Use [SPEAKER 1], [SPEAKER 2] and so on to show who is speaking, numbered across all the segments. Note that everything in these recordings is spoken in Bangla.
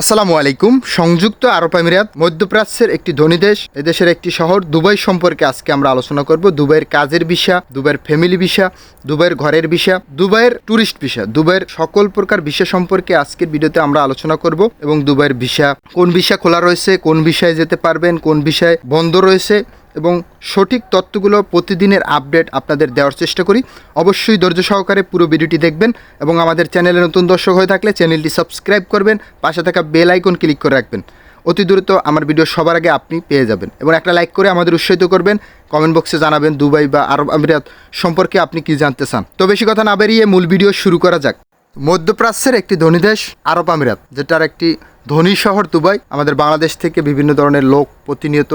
[SPEAKER 1] আসসালামু আলাইকুম। সংযুক্ত আরব আমিরাত, মধ্যপ্রাচ্যের একটি ধনী দেশ, এদেশের একটি শহর দুবাই সম্পর্কে আজকে আমরা আলোচনা করব। দুবাইয়ের কাজের ভিসা, দুবাইয়ের ফ্যামিলি ভিসা, দুবাইয়ের ঘরের ভিসা, দুবাইয়ের ট্যুরিস্ট ভিসা, দুবাইয়ের সকল প্রকার ভিসা সম্পর্কে আজকের ভিডিওতে আমরা আলোচনা করব এবং দুবাইয়ের ভিসা, কোন ভিসা খোলা রয়েছে, কোন বিষয়ে যেতে পারবেন, কোন বিষয়ে বন্ধ রয়েছে এবং সঠিক তথ্যগুলো প্রতিদিনের আপডেট আপনাদের দেওয়ার চেষ্টা করি। অবশ্যই ধৈর্য সহকারে পুরো ভিডিওটি দেখবেন এবং আমাদের চ্যানেলে নতুন দর্শক হয়ে থাকলে চ্যানেলটি সাবস্ক্রাইব করবেন, পাশে থাকা বেল আইকন ক্লিক করে রাখবেন। অতি দ্রুত আমার ভিডিও সবার আগে আপনি পেয়ে যাবেন এবং একটা লাইক করে আমাদের উৎসাহিত করবেন। কমেন্ট বক্সে জানাবেন, দুবাই বা আরব আমিরাত সম্পর্কে আপনি কি জানতে চান? তো বেশি কথা না বেরিয়ে মূল ভিডিও শুরু করা যাক। মধ্যপ্রাচ্যের একটি ধনী দেশ, আরব আমিরাত, যেটার একটি ধনী শহর দুবাই। আমাদের বাংলাদেশ থেকে বিভিন্ন ধরনের লোক প্রতিনিয়ত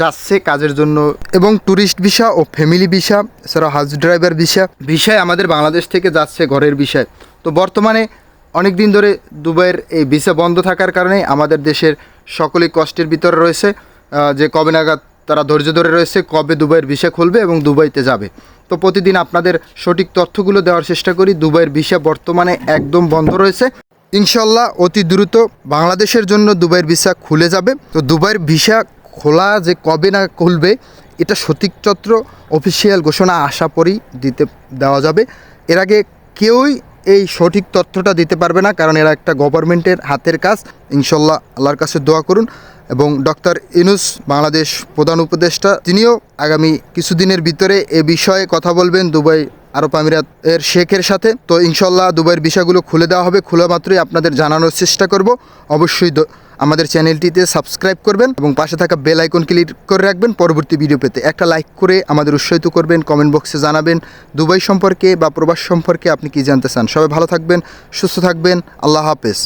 [SPEAKER 1] যাচ্ছে কাজের জন্য। এবং ট্যুরিস্ট ভিসা ও ফ্যামিলি ভিসা এছাড়াও হাউস ড্রাইভার ভিসা ভিসায় আমাদের বাংলাদেশ থেকে যাচ্ছে ঘরের বিষয় তো বর্তমানে অনেক দিন ধরে দুবাইয়ের এই ভিসা বন্ধ থাকার কারণে আমাদের দেশের সকলেই কষ্টের ভিতরে রয়েছে। যে কবে নাগাদ তারা ধৈর্য ধরে রয়েছে, কবে দুবাইয়ের ভিসা খুলবে এবং দুবাইতে যাবে। তো প্রতিদিন আপনাদের সঠিক তথ্যগুলো দেওয়ার চেষ্টা করি। দুবাইয়ের ভিসা বর্তমানে একদম বন্ধ রয়েছে। ইনশাল্লাহ অতি দ্রুত বাংলাদেশের জন্য দুবাইয়ের ভিসা খুলে যাবে। তো দুবাইয়ের ভিসা খোলা যে কবে না খুলবে, এটা সঠিকচত্র অফিসিয়াল ঘোষণা আশা পরেই দিতে, দেওয়া যাবে। এর আগে কেউই এই সঠিক তথ্যটা দিতে পারবে না, কারণ এরা একটা গভর্নমেন্টের হাতের কাজ। ইনশাল্লাহ আল্লাহর কাছে দোয়া করুন। এবং ডক্টর ইনুস বাংলাদেশ প্রধান উপদেষ্টা, তিনিও আগামী কিছুদিনের ভিতরে এ বিষয়ে কথা বলবেন। দুবাই আরব আমিরাত এর শেখের সাথে। তো ইনশাল্লাহ দুবাইয়ের বিষয়গুলো খুলে দেওয়া হবে। খোলা মাত্রই আপনাদের জানানোর চেষ্টা করব। অবশ্যই আমাদের চ্যানেলটিতে সাবস্ক্রাইব করবেন এবং পাশে থাকা বেল আইকন ক্লিক করে রাখবেন পরবর্তী ভিডিও পেতে। একটা লাইক করে আমাদের উৎসাহিত করবেন কমেন্ট বক্সে জানাবেন দুবাই সম্পর্কে বা প্রবাস সম্পর্কে আপনি কি জানতে চান। সবাই ভালো থাকবেন, সুস্থ থাকবেন। আল্লাহ হাফেজ।